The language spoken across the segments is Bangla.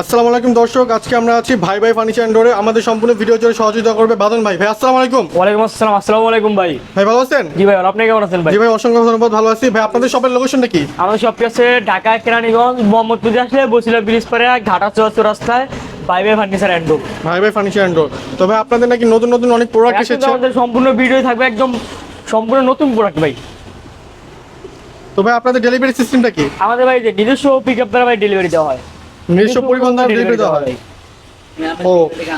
আসসালামু আলাইকুম দর্শক আজকে আমরা আছি ভাই ভাই ফার্নিচার অ্যান্ড আমাদের সম্পূর্ণ ভিডিও জুড়ে সহযোগিতা করবে বাদন ভাই। ভাই আসসালামু আলাইকুম। ওয়ালাইকুম আসসালাম আসসালামু আলাইকুম ভাই। ভাই ভালো আছেন? জি ভাই আপনি কেমন আছেন ভাই? জি ভাই অসংখ্য ধন্যবাদ ভালো আছি। ভাই আপনাদের সবার লোকেশনটা কি? আমাদের শপটি আছে ঢাকা কেরানীগঞ্জ মোহাম্মদপুর আসলে বসিলা ব্রিজ পরে ঘাটা চুয়াত্তর রাস্তায় ভাই ভাই ফার্নিচার ডোম ভাই ভাই ফার্নিচার অ্যান্ড তো ভাই আপনাদের নাকি নতুন নতুন অনেক প্রোডাক্ট এসেছে? আমাদের সম্পূর্ণ ভিডিও থাকবে একদম সম্পূর্ণ নতুন প্রোডাক্ট ভাই। তো ভাই আপনাদের ডেলিভারি সিস্টেমটা কি? আমাদের ভাই যে নিজস্ব পিক আপ দ্বারা ভাই ডেলিভারি দেওয়া হয়। নিজস্ব পরিবহন দ্বারা ডেলিভারি দেওয়া হয়। ও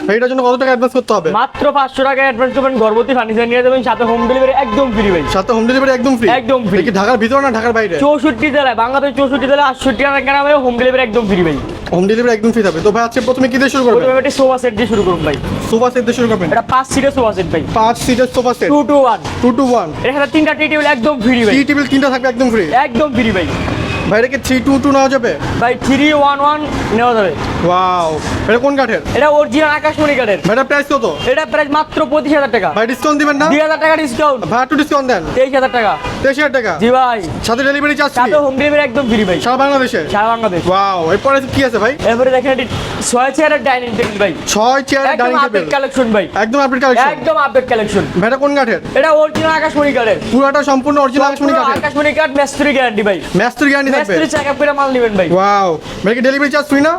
ভাই এটার জন্য কত টাকা অ্যাডভান্স করতে হবে? মাত্র পাঁচশো টাকা অ্যাডভান্স করবেন গর্ভবতী ফার্নিচার নিয়ে যাবেন সাথে হোম ডেলিভারি একদম ফ্রি ভাই। সাথে হোম ডেলিভারি একদম ফ্রি একদম free। কি ঢাকার ভিতরে না ঢাকার বাইরে? চৌষট্টি জেলায় বাংলাদেশ চৌষট্টি জেলায় আটষট্টি টাকা কেনা ভাই হোম ডেলিভারি একদম ফ্রি ভাই। হোম ডেলিভারি একদম ফ্রি থাকবে। তো ভাই আজকে প্রথমে কি দিয়ে শুরু করবেন? প্রথমে একটি সোফা সেট দিয়ে শুরু করুন ভাই। সোফা সেট দিয়ে শুরু করবেন? এটা পাঁচ সিটের সোফা সেট ভাই। পাঁচ সিটের sofa set two two one two two one সাথে তিনটা টি টেবিল একদম ফ্রি ভাই। টি টেবিল তিনটা থাকবে একদম ফ্রি একদম ফ্রি ভাই। ভাই এটাকে থ্রি টু টু নেওয়া যাবে? ভাই থ্রি ওয়ান ওয়ান নেওয়া যাবে। ওয়াও এটা কোন কাঠের? এটা অরিজিনাল আকাশমণি কাঠের। এটা প্রাইস কত? এটা প্রাইস মাত্র পঁচিশ হাজার টাকা। ভাই ডিসকাউন্ট দিবেন না? দুই হাজার টাকা ডিসকাউন্ট ভাই একটু ডিসকাউন্ট দেন। তেইশ হাজার টাকা। তেইশ টাকা? জি ভাই। সাথে ডেলিভারি চার্জ সাথে হোম ডেলিভারি একদম ফ্রি ভাই। সারা বাংলাদেশে? সারা বাংলাদেশ। ওয়াও এরপরে কি আছে ভাই? এরপরে দেখেন এটি ছয় চেয়ারের ডাইনিং টেবিল ভাই। ছয় আপডেট কালেকশন ভাই। একদম আপডেট কালেকশন একদম আপডেট কালেকশন এটা কোন কাঠের? এটা অরিজিনাল আকাশমণি কাঠের। পুরোটা সম্পূর্ণ অরিজিনাল আকাশমণি কাঠের? আকাশমণি কাঠ মেস্তুরি গ্যারান্টি ভাই। গ্যারান্টি থাকবে। মেস্তুরি চেকআপ করে মাল নেবেন ভাই। ওয়াও ভাই কি ডেলিভারি চার্জ ফ্রি না?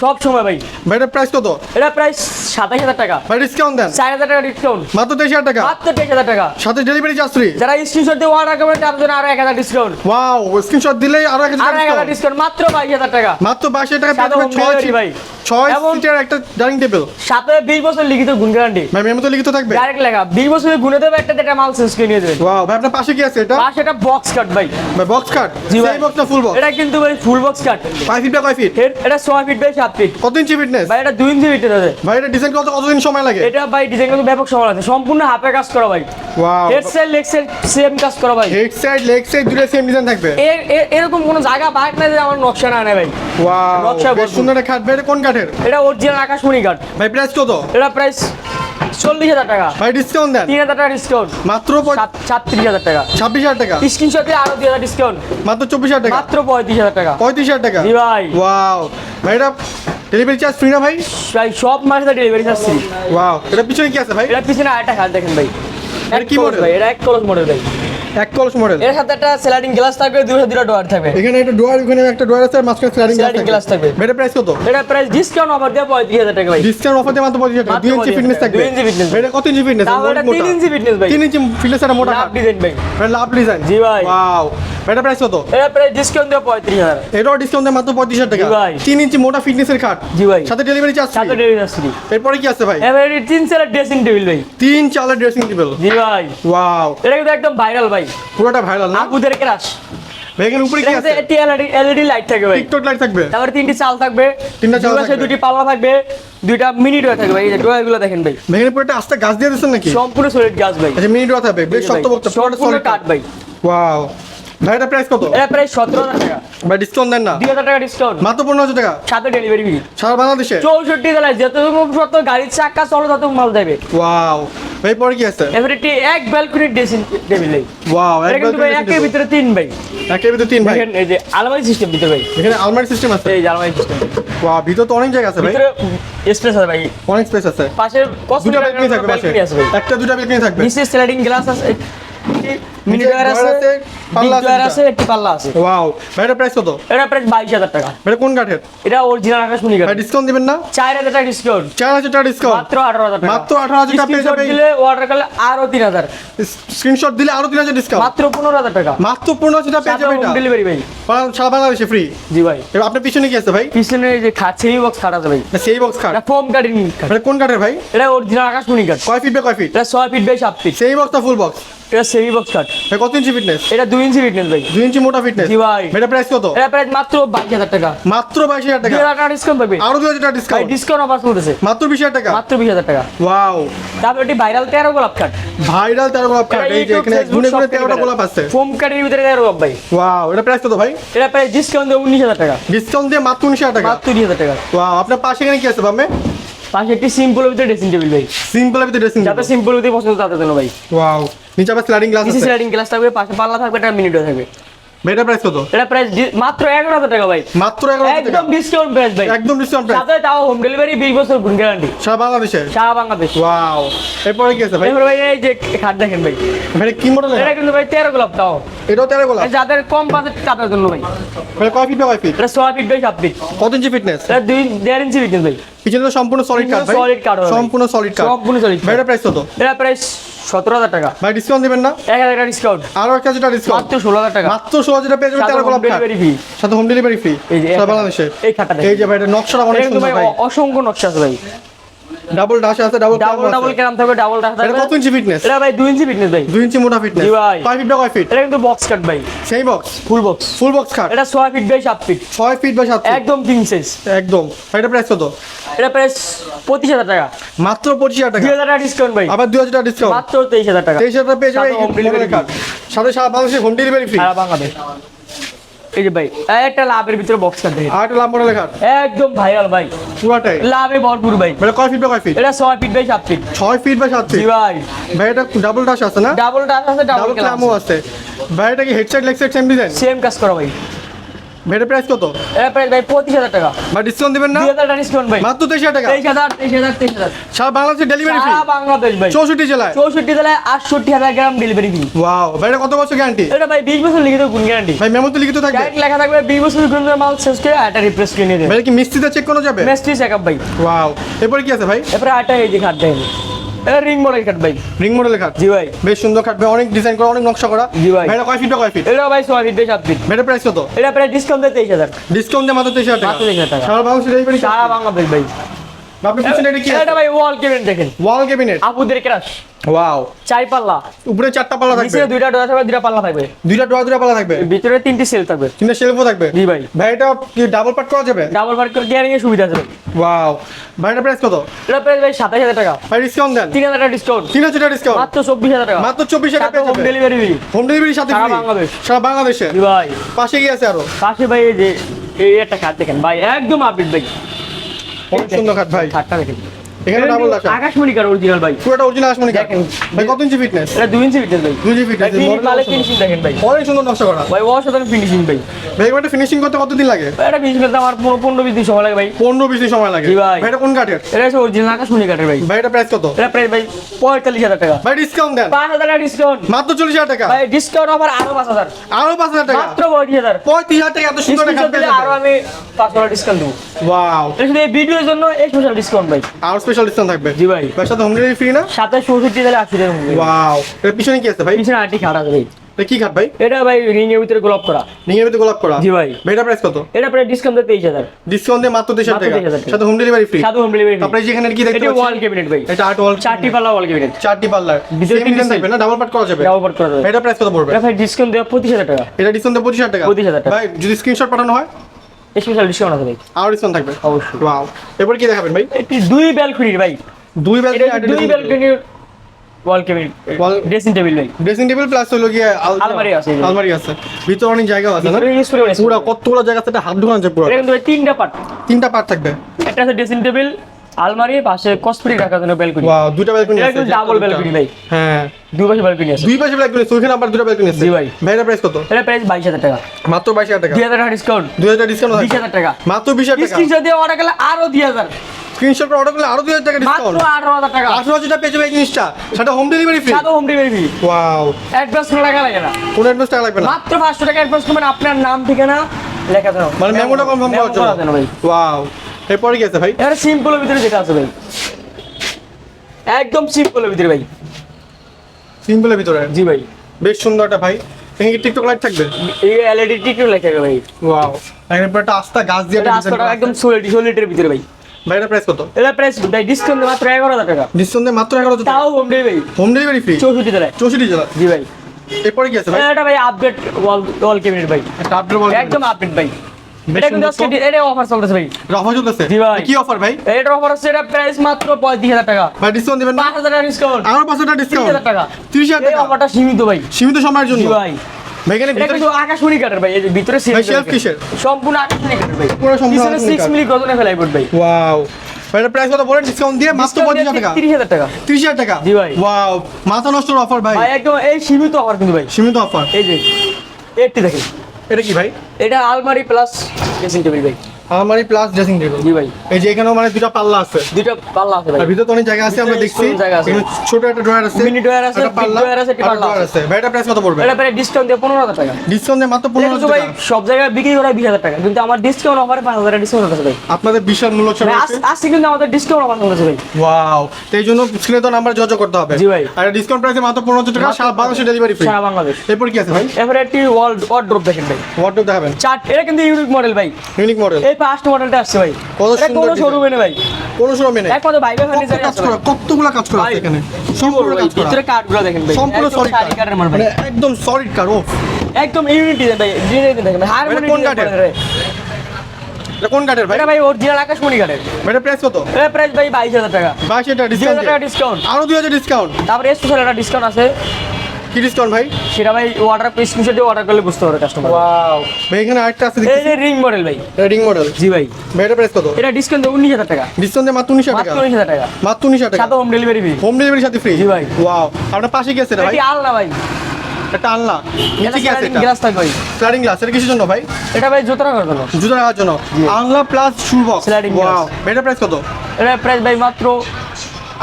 সব সময় ভাই। ভাই এটা প্রাইস কত? এটা প্রাইস সাতাশ হাজার টাকা। ভাই ডিসকাউন্ট দেন। চার হাজার টাকা ডিসকাউন্ট মাত্র তেইশ হাজার টাকা? মাত্র তেইশ হাজার টাকা। সাথে ডেলিভারি চার্জ ফ্রি যারা স্ক্রিনশট দিয়ে অর্ডার করবেন জন্য আরও এক হাজার ডিসকাউন্ট ওয়াও স্ক্রিনশট দিলেই আরও এক হাজার ডিসকাউন্ট মাত্র বাইশ হাজার টাকা। মাত্র বাইশ হাজার টাকা ছয় ভাই। ছয় সিটের একটা ডাইনিং টেবিল সাথে বিশ বছর লিখিত গুণ গ্যারান্টি ভাই মেমো তো লিখিত থাকবে। ডাইরেক্ট লেখা। বিশ বছরের গুণে দেবে একটা যেটা মাল করে নিয়ে দেবে ওয়াও ভাই আপনার পাশে কি আছে এটা? পাশে একটা বক্স কাট ভাই। ভাই বক্স কাট। সেই বক্স না ফুল বক্স এটা কিন্তু ভাই ফুল বক্স কাট কয় ফিট বা কয় ফিট এটা ছয় ফিট বাই ফিট কত ইঞ্চি ফিটনেস ভাই এটা দুই ইঞ্চি ফিটনেস আছে। ভাই এটা ডিজাইন করতে কতদিন সময় লাগে? এটা ভাই ডিজাইন করতে ব্যাপক সময় লাগে। সম্পূর্ণ হাফে কাজ করা ভাই। Wow head side leg side same কাজ করা ভাই। হেড সাইড লেগ সাইড দুটো সেম ডিজাইন থাকবে? এর এর- এরকম কোনো জায়গা বাইক না যে আমার নকশা না নেয় ভাই। ওয়াও নকশা বেশ সুন্দর খাট। ভাই এটা কোন কাঠের এটা অরিজিনাল আকাশমণি কাঠ ভাই প্রাইস কত? এটা প্রাইস চল্লিশ হাজার টাকা। ভাই ডিসকাউন্ট দেন। তিন হাজার টাকা ডিসকাউন্ট মাত্র সাতত্রিশ হাজার টাকা। ছাব্বিশ হাজার টাকা। স্ক্রিনশট দিয়ে আরও দুই হাজার ডিসকাউন্ট মাত্র চব্বিশ হাজার টাকা। মাত্র পঁয়ত্রিশ হাজার টাকা। পঁয়ত্রিশ হাজার টাকা। জি ভাই। ওয়াও ভাই ডেলিভারি চার্জ ফ্রি না ভাই? ভাই সব মাসে ডেলিভারি চার্জ ফ্রি ওয়াও এটা পিছনে কি আছে ভাই? এটা পিছনে আরেকটা খাট দেখেন ভাই। এটা কি মডেল ভাই এটা এক কলস মডেল ভাই। এক কলস মডেল। এর সাথে একটা স্লাইডিং গ্লাস থাকবে দুটো থাকবে। এখানে একটা ডোয়ার এখানে একটা ডোয়ার আছে আর মাঝখানে স্লাইডিং glass থাকবে। এটা প্রাইস কত? এটা প্রাইস ডিসকাউন্ট অফার দিয়ে পঁয়ত্রিশ হাজার টাকা ভাই। ডিসকাউন্ট অফার দিয়ে মাত্র টাকা। ইঞ্চি ফিটনেস থাকবে। ইঞ্চি। ভাই এটা কত ইঞ্চি ফিটনেস তাও এটা তিন ইঞ্চি ফিটনেস ভাই। ইঞ্চি ফিটনেস একটা মোটা লাভ ডিজাইন ভাই। ভাই লাভ ডিজাইন জি ভাই। ওয়াও এটা প্রাইস কত? এটা প্রাইস ডিসকাউন্ট দিয়ে পঁয়ত্রিশ হাজার। এটাও ডিসকাউন্ট দেয় মাত্র পঁয়ত্রিশ হাজার টাকা। জি ভাই। তিন ইঞ্চি মোটা ফিটনেসের খাট। জি ভাই। সাথে ডেলিভারি চার্জ সাথে ডেলিভারি চার্জ ফ্রি এরপরে কি আছে ভাই? এবার তিন সেলের ড্রেসিং টেবিল ভাই। তিন চালের ড্রেসিং টেবিল জি ভাই। ওয়াও এটা কিন্তু একদম ভাইরাল ভাই। পুরোটা ভাইরাল না? আপুদের ক্রাশ এখানে উপরে কি আছে? একটি এলইডি এলইডি লাইট থাকবে ভাই। টিকটক লাইট থাকবে? তারপরে তিনটি চাল থাকবে। তিনটা চাল থাকবে। দুটি পাল্লা থাকবে। দুইটা মিনি ডোর থাকবে ভাই। এই যে ডোরগুলো দেখেন ভাই। ভাই এখানে পুরো একটা আস্তে গাছ দিয়ে দিচ্ছেন নাকি? সম্পূর্ণ সলিড গ্লাস ভাই। আচ্ছা মিনি ডোয়া থাকবে। বেশ শক্ত বক্ত সলিড কাঠ ভাই। ওয়াও ভাই এটা প্রাইস কত? এটা সতেরো হাজার টাকা। ভাই ডিসকাউন্ট দেন না। দুই হাজার টাকা ডিসকাউন্ট মাত্র পনেরো হাজার টাকা। সাথে ডেলিভারি ফ্রি সারা বাংলাদেশে? চৌষট্টি জেলায় যত সত্য গাড়ির চাকা চলো তত মাল যাবে ওয়াও ভাই পরে কি আছে? এবারে এক ব্যালকনি ড্রেসিং টেবিল ওয়াও এক ব্যালকনি ভাই একের ভিতরে তিন ভাই। একের ভিতরে তিন ভাই? এই যে আলমারি সিস্টেম ভিতরে ভাই। এখানে আলমারি সিস্টেম আছে? এই যে আলমারি সিস্টেম ওয়াও ভিতরে তো অনেক জায়গা আছে ভাই। ভিতরে স্পেস আছে ভাই। অনেক স্পেস আছে। পাশে দুটা ব্যালকনি থাকবে পাশে। একটা দুটো ব্যালকনি থাকবে। নিচে স্লাইডিং গ্লাস আছে। মিনি ডয়ার আছে পাল্লা আছে ডয়ার দুটা। একটি পাল্লা আছে। ওয়াও ভাই এটা প্রাইস কত? এটা বাইশ হাজার টাকা। ভাই এটা কোন কাঠের? এটা অরিজিনাল আকাশমণি ভাই গাড়ি ডিসকাউন্ট দিবেন না? টাকা ডিসকাউন্ট চার হাজার টাকা ডিসকাউন্ট মাত্র আঠারো হাজার টাকা। মাত্র 18,000 টাকা পেয়ে দিলে অর্ডার করলে আরও তিন হাজার। স্ক্রিনশট দিলে আরও তিন হাজার ডিসকাউন্ট মাত্র পনেরো হাজার টাকা। মাত্র টাকা পেয়ে এটা। ডেলিভারি ভাই সারা বাংলাদেশে ফ্রি জি ভাই। এবার আপনার পিছনে কি আছে ভাই? পিছনে এই যে খাট সেমি বক্স খাট আছে ভাই। সেই বক্স খাট। এটা ফোম কাটিং খাট। এটা কোন কাঠের ভাই? এটা অরিজিনাল আকাশমণি কাঠ। কয় ফিট বাই কয় ফিট এটা ফিট বাই ফিট সেই ফুল বক্স এটা সেমি বক্স ভাই কত ইঞ্চি ফিটনেস এটা দুই ইঞ্চি ফিটনেস ভাই। দুই ইঞ্চি মোটা ফিটনেস জি ভাই। এটা প্রাইস কত? এটা প্রায় মাত্র বাইশ হাজার টাকা। মাত্র বাইশ হাজার দুই টাকা হাজার টাকা ডিসকাউন্ট পাবে। আরও দুই হাজার টাকা ভাই ডিসকাউন্ট ডিসকাউন্ট অফার চলতেছে। মাত্র বিশ হাজার টাকা? মাত্র বিশ হাজার টাকা। ওয়াও তারপর এটি ভাইরাল তেরো গোলাপ কাঠ ভাইরাল তেরো গোলাপ কাঠ এই যে এখানে গুনে গুনে তেরোটা গোলাপ আছে। ফোম কাঠের ভিতরে তেরো গোলাপ ভাই। ওয়াও এটা প্রাইস কত ভাই? এটা প্রায় ডিসকাউন্ট দিয়ে উনিশ হাজার টাকা। ডিসকাউন্ট দিয়ে মাত্র উনিশ হাজার টাকা? মাত্র হাজার টাকা। ওয়াও আপনার পাশে এখানে কি আছে বামে? পাশে একটি সিম্পলের ভিতরে ড্রেসিং টেবিল ভাই। সিম্পল ভিতরে ড্রেসিং যাতে সিম্পল ভিতরে পছন্দ তাদের জন্য ভাই। ওয়াও নিচে আবার স্লাইডিং গ্লাস আছে। স্লাইডিং গ্লাস থাকবে পাশে পাল্লা থাকবে একটা মিনিটও থাকবে। ভাই এটা প্রাইস কত এটা প্রাইস মাত্র এগারো হাজার টাকা ভাই। মাত্র এগারো হাজার টাকা। একদম ডিসকাউন্ট প্রাইস ভাই। একদম ডিসকাউন্ট প্রাইস সাথে তাও হোম ডেলিভারি বিশ বছর গুণ গ্যারান্টি সারা বাংলাদেশে? সারা বাংলাদেশ। ওয়াও এরপরে কি আছে ভাই? এবার ভাই এই যে খাট দেখেন ভাই। ভাই কি মডেল এটা? কিন্তু ভাই তেরো গোলাপ তাও। এটাও তেরো গোলা আর যাদের কম বাজেট তাদের জন্য ভাই। ভাই কয় ফিট বাই কয় ফিট এটা ছয় ফিট বাই সাত ফিট কত ইঞ্চি ফিটনেস এটা দুই দেড় ইঞ্চি ফিটনেস ভাই। পিছনে তো সম্পূর্ণ সলিড ভাই। Solid card সম্পূর্ণ সলিড কাট সম্পূর্ণ solid ভাই এটা প্রাইস কত? এটা প্রাইস সতেরো হাজার টাকা। ভাই ডিসকাউন্ট দিবেন না? এক হাজার টাকা ডিসকাউন্ট আরও একটা যেটা ডিসকাউন্ট মাত্র ষোলো হাজার টাকা। মাত্র ষোলো হাজার পেয়ে যাবেন তেরো গোলাপ খাট delivery সাথে হোম ডেলিভারি ফ্রি এই যে বাংলাদেশে। এই খাটটা এই যে ভাই এটা নকশাটা অনেক সুন্দর ভাই। অসংখ্য নকশা আছে ভাই। ডাবল ডাশ আছে ডাবল ডাবল ডাবল ক্যারাম থাকবে ডাবল এটা থাকবে। কত ইঞ্চি ফিটনেস এটা ভাই দুই ইঞ্চি ফিটনেস ভাই। দুই ইঞ্চি মোটা ফিটনেস জি ভাই। কয় ফিট বা কয় ফিট এটা কিন্তু বক্স কাট ভাই। সেই box full box full box খাট এটা ছয় ফিট বাই সাত ফিট ছয় ফিট বা সাত ফিট একদম কিং সাইজ একদম। এটা প্রাইস কত? এটা প্রাইস পঁচিশ হাজার টাকা। মাত্র পঁচিশ হাজার টাকা? দুই হাজার টাকা ডিসকাউন্ট ভাই। আবার দুই হাজার টাকা ডিসকাউন্ট মাত্র তেইশ হাজার টাকা। তেইশ হাজার টাকা পেয়ে যাবে সাথে সারা বাংলাদেশে হোম ডেলিভারি ফ্রি সারা বাংলাদেশ। এই যে ভাই একটা লাভের ভিতরে বক্স কাট দেখেন আর একটা লাভ মডেলের লেখা একদম ভাইরাল ভাই। পুরাটাই। লাভে ভরপুর ভাই। ভাই কয় ফিট বা কয় ফিট এটা ছয় ফিট বাই সাত ফিট ছয় ফিট বা ফিট জি ভাই। ভাই এটা ডাবল ডাশ আছে না? ডাবল ডাশ আছে ডাবল ডাবল ক্লামও আছে। ভাই এটা কি headset leg set same design same কাজ করা ভাই। ভাই প্রাইস কত? এটা প্রাইস ভাই টাকা। ভাই ডিসকাউন্ট দিবেন না? দুই হাজার টাকা ডিসকাউন্ট ভাই। মাত্র তেইশ হাজার টাকা? তেইশ হাজার তেইশ হাজার তেইশ হাজার। সারা বাংলাদেশে ডেলিভারি ফ্রি সারা বাংলাদেশ ভাই। জেলায়? চৌষট্টি জেলায় আটষট্টি হাজার গ্রাম ডেলিভারি ফি ওয়াও ভাই এটা কত বছর গ্যারান্টি এটা ভাই বিশ বছর লিখিত গুণ গ্যারান্টি ভাই মেমো লিখিত থাকবে। গ্যারান্টি লেখা থাকবে বিশ বছর গুণ মাল শেষ করে একটা রিপ্লেস করে নিয়ে দেবে। ভাই কি মিস্ত্রিতে চেক করা যাবে? মেস্ট্রি চেকআপ ভাই। ওয়াও এরপরে কি আছে ভাই? এরপরে আটা এই যে খাট দেখেন এটা রিং মডেল কাট ভাই। রিং মডেল খাট জি ভাই। বেশ সুন্দর খাট ভাই। অনেক ডিজাইন করা অনেক নকশা করা। জি ভাই। এটা কয় ফিট কয় ফিট এটা ভাই 6 ফিট বাই সাত ফিট ভাই এটা প্রাইস কত? এটা প্রায় ডিসকাউন্ট দেয় তেইশ হাজার। ডিসকাউন্ট দিয়ে মাত্র তেইশ হাজার টাকা। 23,000 টাকা। সারা বাংলাদেশ ডেলিভারি সারা বাংলাদেশ ভাই। আপনি পিছনে এটা কি? এটা ভাই ওয়াল কেবিনেট দেখেন। ওয়াল ক্যাবিনেট আপুদের ক্রাশ ওয়াও চার পাল্লা। উপরে চারটা পাল্লা থাকবে। নিচে দুইটা ডোর থাকবে দুইটা পাল্লা থাকবে। দুইটা দুইটা পাল্লা থাকবে? ভিতরে তিনটি সেল থাকবে। তিনটা থাকবে? জি ভাই। ভাই এটা কি ডাবল পার্ট করা যাবে? ডাবল পার্ক গিয়ারিং এর সুবিধা আছে। ওয়াও ভাই এটা প্রাইস কত? এটা প্রাইস ভাই সাতাশ হাজার টাকা। ভাই ডিসকাউন্ট দেন। তিন হাজার টাকা ডিসকাউন্ট তিন হাজার টাকা ডিসকাউন্ট মাত্র চব্বিশ হাজার টাকা। মাত্র চব্বিশ হাজার হোম টাকা ডেলিভারি হোম ডেলিভারি সাথে সারা বাংলাদেশ। সারা বাংলাদেশে। জি ভাই। পাশে কি আছে আরও? পাশে ভাই এই যে এই একটা খাট দেখেন। ভাই একদম আপডেট ভাই। সুন্দর খাট ভাই। খাটটা দেখেন এখানে ডাবল আছে আকাশমণি কার অরিজিনাল ভাই। পুরোটা অরিজিনাল আসমনি কাট ভাই কত ইঞ্চি ফিটনেস এটা দুই ইঞ্চি ফিটনেস ভাই। দুই ইঞ্চি ফিটনেস মালে ফিনিশিং দেখেন ভাই। অনেক সুন্দর নকশা করা। ভাই অসাধারণ ফিনিশিং ভাই। ভাই এটা ফিনিশিং করতে কতদিন লাগে? ভাই, এটা ফিনিশিং করতে আমার পনেরো পনেরো বিশ দিন সময় লাগে ভাই। পনেরো বিশ দিন সময় লাগে। ভাই। ভাই এটা কোন কাঠের? এটা হচ্ছে অরিজিনাল আকাশমণি কাঠের ভাই। ভাই এটা প্রাইস কত? এটা প্রাইস ভাই পঁয়তাল্লিশ হাজার টাকা। ভাই ডিসকাউন্ট দেন। পাঁচ হাজার টাকা ডিসকাউন্ট মাত্র চল্লিশ হাজার টাকা? ভাই ডিসকাউন্ট অফার আরও আরও টাকা? মাত্র এত সুন্দর একটা আরও আমি পাঁচ হাজার ডিসকাউন্ট দেবো। ওয়াও এটা শুধু এই ভিডিওর জন্য স্পেশাল ডিসকাউন্ট ভাই। আর স্পেশাল ডিসকাউন্ট থাকবে। জি ভাই। ভাই সাথে হোম ডেলিভারি ফ্রি না? দিলে টাকা ওয়াও এর পিছনে কি আছে ভাই? পিছনে খাট আছে ভাই। কি খাট ভাই? এটা ভাই রিং এর ভিতরে গোলাপ করা। রিংয়ের ভিতরে গোলাপ করা? জি ভাই। এটা প্রাইস কত? এটা প্রায় ডিসকাউন্ট দেয় তেইশ ডিসকাউন্ট দিয়ে মাত্র তেইশ মাত্র 23,000 টাকা। সাথে হোম ডেলিভারি ফ্রি সাধু হোম ডেলিভারি তারপরে যেখানে কি দেখতে এটা ওয়াল ক্যাবিনেট ভাই। এটা আট ওয়াল চারটি পাল্লা ওয়াল ক্যাবিনেট চারটি পাল্লার ভিতরে থাকবে না? ডাবল পার্ট করা যাবে। ডাবল পার্ট করা যাবে। এটা প্রাইস কত পড়বে? এটা ভাই ডিসকাউন্ট দেওয়া পঁচিশ হাজার টাকা। এটা ডিসকাউন্ট দিয়ে পঁচিশ হাজার টাকা। 25,000 টাকা। ভাই যদি স্ক্রিনশট পাঠানো হয়? স্পেশাল ডিসকাউন্ট আছে ভাই আরও ডিসকাউন্ট থাকবে? অবশ্যই। ওয়াও এরপর কি দেখাবেন ভাই? এটি দুই ব্যালকনির ভাই। দুই ব্যালকনি দুই ব্যালকনির ওয়াল ক্যাবিনেট ড্রেসিং টেবিল ভাই। ড্রেসিং টেবিল প্লাস হলো কি আলমারি আছে, আলমারি আছে। ভিতরে অনেক জায়গা আছে না? পুরো কতগুলো জায়গা আছে এটা হাত ঢোকানো আছে পুরো। এটা তিনটা পার্ট তিনটা পার্ট থাকবে। একটা আছে ড্রেসিং টেবিল আলমারি পাশে কসমেটিক রাখার জন্য ব্যালকনি ওয়াও দুইটা ব্যালকনি আছে। ডাবল ব্যালকনি ভাই। হ্যাঁ। দুই পাশে ব্যালকনি আছে। দুই পাশে ব্যালকনি আছে ওইখানে আবার দুটো ব্যালকনি আছে। জি ভাই। ভাইরা প্রাইস কত? এটা প্রাইস বাইশ হাজার টাকা। মাত্র বাইশ হাজার টাকা? দুই হাজার টাকা ডিসকাউন্ট দুই হাজার ডিসকাউন্ট বিশ হাজার টাকা। মাত্র বিশ হাজার টাকা? স্ক্রিনশট দিয়ে অর্ডার করলে আরও দুই হাজার। স্ক্রিনশট করে অর্ডার করলে আরও দুই হাজার টাকা ডিসকাউন্ট আঠারো হাজার টাকা। আঠারো হাজার টাকা পেয়ে যাবে এই জিনিসটা। সেটা হোম ডেলিভারি ফ্রি সাদা home delivery fee wow advance কোনো টাকা লাগে না। কোনো অ্যাডভান্স টাকা লাগবে না? মাত্র পাঁচশো টাকা অ্যাডভান্স করবেন। আপনার নাম ঠিকানা লেখা দেন মানে মেমোটা কনফার্ম করার জন্য? ভাই। ওয়াও এরপরে কি আছে ভাই? এবারে সিম্পলের ভিতরে যেটা আছে ভাই। একদম সিম্পলের ভিতরে ভাই। সিম্পলের ভিতরে? জি ভাই। বেশ সুন্দর একটা ভাই। এখানে কি টিকটক লাইট থাকবে? এই এলইডি টিকিট লেখা ভাই। ওয়াও। এরপর একটা আস্তা গাছ দিয়ে এটা একটা আজকে একদম। সোলিড সোলিডের ভিতরে ভাই। ভাই এটা প্রাইস কত? এটা প্রাইস ভাই ডিসকাউন্ট মাত্র এগারো হাজার টাকা। ডিসকাউন্ট মাত্র এগারো হাজার তাও home delivery home delivery free চৌষট্টি জেলায়। চৌষট্টি জেলা জি ভাই। এরপরে কি আছে ভাই? এটা ভাই আপডেট ওয়াল ওয়াল ক্যাবিনেট ভাই। আপডেট একদম আপডেট ভাই। এটা কিন্তু আজকে এটা অফার চলতেছে ভাই। অফার চলতেছে? জি ভাই। কি অফার ভাই? এটার অফার হচ্ছে এটা প্রাইস মাত্র টাকা। ভাই ডিসকাউন্ট দিবেন টাকা। ডিসকাউন্ট ডিসকাউন্ট এই অফারটা সীমিত ভাই। সীমিত সময়ের জন্য? জি ভাই। ভাই ভিতরে আকাশমণি কাঠের ভাই এই যে ভিতরে ভাই, কিসের? সম্পূর্ণ আকাশমণি কাঠের ভাই। পুরো সম্পূর্ণ 6 মিলি গজনে ফেলাই পড়বে ভাই? ওয়াও এটা প্রাইস কত বলেন ডিসকাউন্ট দিয়ে মাত্র টাকা। টাকা। তিরিশ হাজার টাকা? জি ভাই। ওয়াও মাথা নষ্ট অফার ভাই। ভাই একদম এই সীমিত অফার কিন্তু ভাই। সীমিত অফার এই যে দেখেন। এটা কি ভাই? এটা আলমারি প্লাস ড্রেসিং টেবিল ভাই আলমারি প্লাস ড্রেসিং টেবিল জি ভাই। এই যে এখানেও মানে দুটো পাল্লা আছে। দুইটা পাল্লা আছে ভাই। ভিতরে তো অনেক জায়গা আছে আমরা দেখছি। আছে। ছোট একটা ড্রয়ার আছে Mini drawer আছে, একটা পাল্লা drawer আছে, পাল্লা আছে। ভাই এটা প্রাইস কত পড়বে? এটা প্রায় ডিসকাউন্ট দিয়ে পনেরো হাজার টাকা। ডিসকাউন্ট দিয়ে মাত্র এটা পনেরো কিন্তু ভাই সব জায়গায় বিক্রি করা বিশ হাজার টাকা। কিন্তু আমার ডিসকাউন্ট অফারে পাঁচ হাজার ডিসকাউন্ট আছে ভাই। আপনাদের বিশাল মূল্য ছাড় ভাই, রয়েছে আজ- আজকে কিন্তু আমাদের ডিসকাউন্ট অফার চলছে ভাই। ওয়াও তো এই জন্য স্ক্রিনে তো নাম্বার যোগাযোগ করতে হবে। জি ভাই। আর ডিসকাউন্ট প্রাইসে মাত্র পনেরো টাকা মাত্র সারা বাংলাদেশে ডেলিভারি ফ্রি সারা বাংলাদেশ। এরপর কি আছে ভাই? এবারে একটি ওয়াল ওয়ার্ড্রোপ দেখেন ভাই। ওয়ার্ডরোব দেখাবেন। চার্ট এটা কিন্তু ইউনিক মডেল ভাই। ইউনিক মডেল ফার্স্ট মডেলটা আসছে ভাই। কোনো শোরুমে নেই ভাই। কোনো সময় মেনে একমাত্র ভাই ভাই ফার্নিচার কাজ করা কতগুলা কাজ করা আছে এখানে? সম্পূর্ণ কাজ করা। ভিতরে কাঠগুলো দেখেন ভাই সম্পূর্ণ সলিড ভাই। মানে একদম সলিড কার ও একদম ডিজাইন ভাই ডিজাইন দেখেন হারমোনি কোন কাঠের? এটা কোন কাঠের ভাই? এটা ভাই অরিজিনাল আকাশমণি কাঠের এটা প্রাইস কত? এটা প্রাইস ভাই বাইশ হাজার টাকা। বাইশ এটা দুই ডিসকাউন্ট হাজার টাকা ডিসকাউন্ট আরও দুই হাজার ডিসকাউন্ট তারপরে স্পেশাল একটা ডিসকাউন্ট আছে। কি ডিসকাউন্ট ভাই? সেটা ভাই অর্ডার স্ক্রিনশটে অর্ডার করলে বুঝতে পারবে কাস্টমার ওয়াও ভাই এখানে আরেকটা আছে এই যে রিং মডেল ভাই। রিং মডেল জি ভাই। ভাই এটা প্রাইস কত? এটা ডিসকাউন্ট উনিশ হাজার টাকা। ডিসকাউন্ট দিয়ে মাত্র উনিশ টাকা? মাত্র উনিশ হাজার টাকা। মাত্র উনিশ টাকা? সাথে হোম ডেলিভারি ফ্রি হোম ডেলিভারির সাথে ফ্রি জি ভাই। ওয়াও আপনার পাশে কি আছে রে ভাই? এটি আলনা ভাই? এটা আনলা নিচে কি আছে এটা? গ্লাস থাকবে ভাই। স্লাইডিং গ্লাস এটা কিসের জন্য ভাই? এটা ভাই জুতো রাখার জন্য। জুতো রাখার জন্য। আনলা plus shoe box Sliding glass। Wow এটা প্রাইস কত? এটা প্রাইস ভাই মাত্র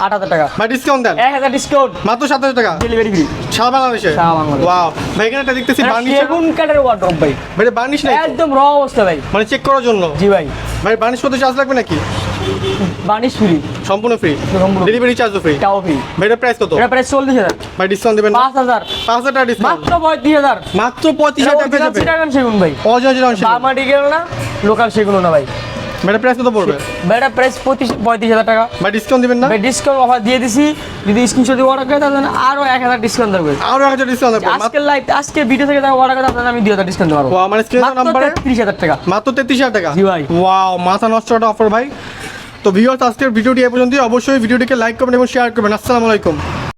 আট হাজার টাকা। ভাই ডিসকাউন্ট দেন। এক হাজার ডিসকাউন্ট মাত্র সাত হাজার টাকা? ডেলিভারি ফ্রি সারা বাংলাদেশে? সারা বাংলাদেশে। ওয়াও ভাই এখানে একটা দেখতেছি বার্নিশ সেগুন কাঠের ওয়ার্ড্রপ ভাই। ভাই বার্নিশ নাই? একদম র অবস্থা ভাই। মানে চেক করার জন্য? জি ভাই। ভাই বার্নিশ করতে চার্জ লাগবে নাকি? বানিশ ফ্রি সম্পূর্ণ ফ্রি। ডেলিভারি চার্জও ফ্রি টাও ফ্রি ভাই এটা প্রাইস কত? এটা প্রাইস চল্লিশ হাজার। ভাই ডিসকাউন্ট দেবেন না? পাঁচ হাজার। পাঁচ হাজার টাকা ডিসকাউন্ট মাত্র পঁয়ত্রিশ হাজার। মাত্র পঁয়ত্রিশ হাজার টাকা পেয়ে যাবে টাকা সেগুন ভাই। অজয় বার্মাটি গেল না লোকাল সেগুলো না ভাই। এটা প্রাইস কত পড়বে? ভাই প্রাইস পঁচিশ পঁয়ত্রিশ হাজার টাকা। ভাই ডিসকাউন্ট দিবেন না? ডিসকাউন্ট অফার দিয়ে দিছি। যদি স্ক্রিনশট দিয়ে অর্ডার করে তাহলে আরও এক হাজার ডিসকাউন্ট দেবে আরও এক হাজার ডিসকাউন্ট দেবেন আজকের লাইভ আজকে ভিডিও থেকে যারা অর্ডার করে তাহলে আমি দুই হাজার ডিসকাউন্ট দেবো ওয়াও মানে স্ক্রিনের মাত্র নাম্বারে তেত্রিশ হাজার টাকা। মাত্র তেত্রিশ হাজার টাকা? জি ভাই। ওয়াও মাথা নষ্ট একটা অফার ভাই। তো ভিউয়ার্স আজকের ভিডিওটি এ পর্যন্তই। অবশ্যই ভিডিওটিকে লাইক করবেন এবং শেয়ার করবেন। আসসালামু আলাইকুম।